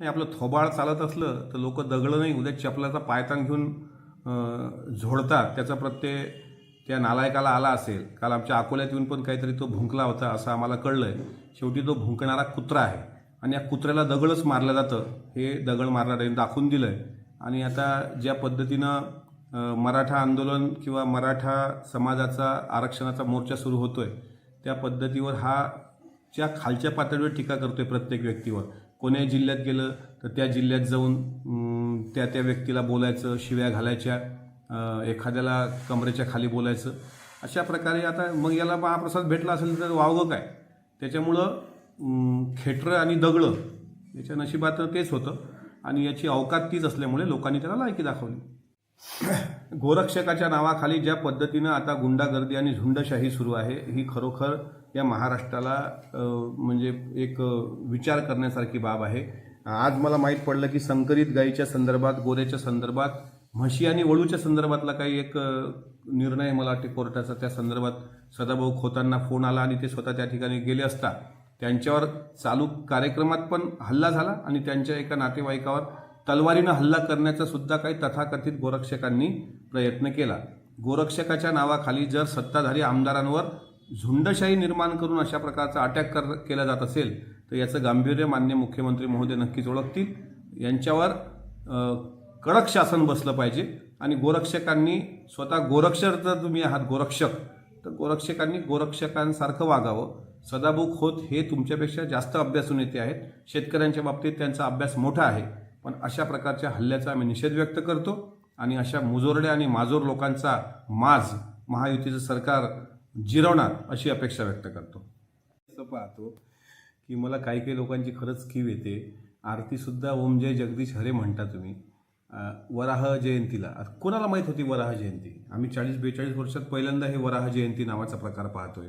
नाही आपलं थोबाळ चालत असलं तर लोक दगडं नाही उद्या चपलाचा पायतान घेऊन झोडतात. त्याचा प्रत्यय त्या नालायकाला आला असेल. काल आमच्या अकोल्यात येऊन पण काहीतरी तो भुंकला होता असं आम्हाला कळलं आहे शेवटी तो भुंकणारा कुत्रा आहे. आणि या कुत्र्याला दगडच मारलं जातं. हे दगड मारणाऱ्याने दाखवून दिलं आहे आणि आता ज्या पद्धतीनं मराठा आंदोलन किंवा मराठा समाजाचा आरक्षणाचा मोर्चा सुरू होतो आहे त्या पद्धतीवर हा ज्या खालच्या पातळीवर टीका करतो आहे प्रत्येक व्यक्तीवर. कोण्याही जिल्ह्यात गेलं तर त्या जिल्ह्यात जाऊन त्या त्या व्यक्तीला बोलायचं शिव्या घालायच्या एखाद्याला कमरेच्या खाली बोलायचं. अशा प्रकारे आता मग याला महाप्रसाद भेटला असेल तर वावगं काय? त्याच्यामुळं खेटरं आणि दगडं याच्या नशिबात तेच होतं. आणि याची अवकात तीच असल्यामुळे लोकांनी त्याला लायकी दाखवली. गोरक्षकाच्या नावाखाली ज्या पद्धतीनं आता गुंडागर्दी आणि झुंडशाही सुरू आहे ही खरोखर या महाराष्ट्राला म्हणजे एक विचार करण्यासारखी बाब आहे. आज मला माहीत पडलं की संकरित गायीच्या संदर्भात गोऱ्याच्या संदर्भात म्हशी आणि वळूच्या संदर्भातला काही एक निर्णय मला वाटते कोर्टाचा. त्या संदर्भात सदाभाऊ खोतांना फोन आला आणि ते स्वतः त्या ठिकाणी गेले असता. त्यांच्यावर चालू कार्यक्रमात पण हल्ला झाला आणि त्यांच्या एका नातेवाईकावर तलवारीनं हल्ला करण्याचा सुद्धा काही तथाकथित गोरक्षकांनी प्रयत्न केला. गोरक्षकाच्या नावाखाली जर सत्ताधारी आमदारांवर झुंडशाही निर्माण करून अशा प्रकारचा अटॅक कर केला जात असेल तर याचं गांभीर्य मान्य मुख्यमंत्री महोदय नक्कीच ओळखतील. यांच्यावर कडक शासन बसलं पाहिजे आणि गोरक्षकांनी स्वतः गोरक्षक जर तुम्ही आहात गोरक्षक तर गोरक्षकांनी गोरक्षकांसारखं वागावं. सदाभूक होत हे तुमच्यापेक्षा जास्त अभ्यासून येते आहेत. शेतकऱ्यांच्या बाबतीत त्यांचा अभ्यास मोठा आहे. पण अशा प्रकारच्या हल्ल्याचा आम्ही निषेध व्यक्त करतो आणि अशा मुजोरड्या आणि माजोर लोकांचा माज महायुतीचं सरकार जिरवणार अशी अपेक्षा व्यक्त करतो. असं पाहतो की मला काही काही लोकांची खरंच कीव येते. आरतीसुद्धा ओम जय जगदीश हरे म्हणता तुम्ही. वराह जयंतीला. कोणाला माहीत होती वराह जयंती? आम्ही चाळीस बेचाळीस वर्षात पहिल्यांदा हे वराह जयंती नावाचा प्रकार पाहतोय.